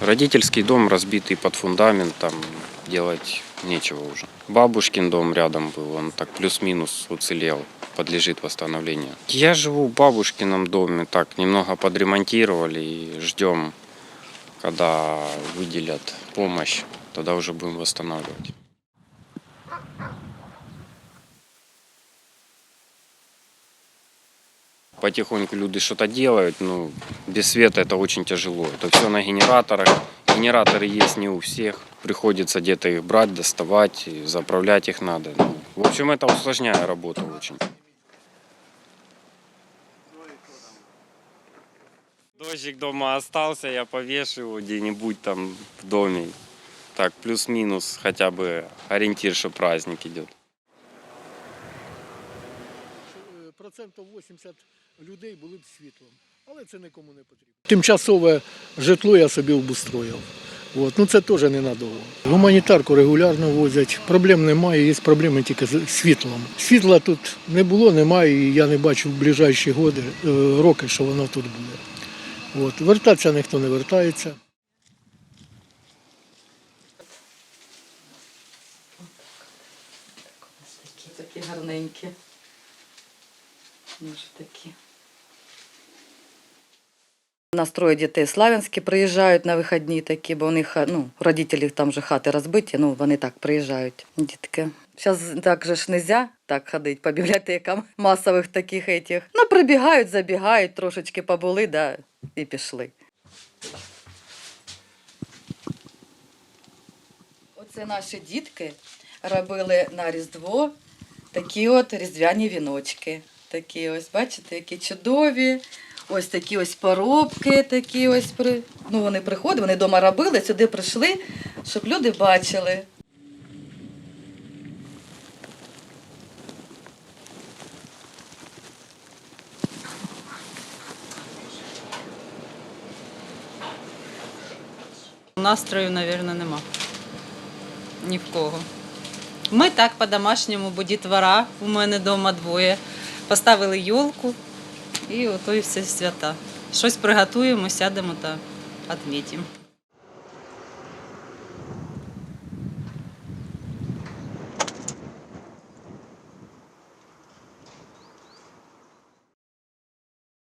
Родительский дом разбитый под фундамент, там делать нечего уже. Бабушкин дом рядом был, он так плюс-минус уцелел, подлежит восстановлению. Я живу в бабушкином доме, так немного подремонтировали и ждем, когда выделят помощь, тогда уже будем восстанавливать. Потихоньку люди что-то делают, ну, без света это очень тяжело. Это все на генераторах. Генераторы есть не у всех. Приходится где-то их брать, доставать, заправлять их надо. Ну, в общем, это усложняет работу очень. Дождик дома остался, я повешу его где-нибудь там в доме. Так, плюс-минус хотя бы ориентир, что праздник идет. Процентів 80 людей були б світлом, але це нікому не потрібно. Тимчасове житло я собі обустроїв. От. Ну це теж ненадовго. Гуманітарку регулярно возять, проблем немає, є проблеми тільки з світлом. Світла тут не було, немає, і я не бачу в ближайші годи, е, роки, що воно тут буде. От. Вертатися ніхто не вертається. Такі, такі гарненькі. Може такі. У нас троє дітей славянські приїжджають на вихідні такі, бо у них ну, родителі там же хати розбиті, ну вони так приїжджають. Дітки. Зараз так же ж нельзя так ходити по бібліотекам масових таких етіх. Ну, прибігають, забігають, трошечки побули, да, і пішли. Оце наші дітки робили на Різдво такі от різдвяні віночки. Такі ось, бачите, які чудові. Ось такі ось поробки, такі ось при... ну, вони приходили, вони вдома робили, сюди прийшли, щоб люди бачили. Настрою, мабуть, нема. Ні в кого. Ми так по-домашньому, бо дітвора, у мене вдома двоє. Поставили йолку і ото і все свята. Щось приготуємо, сядемо та відмітимо.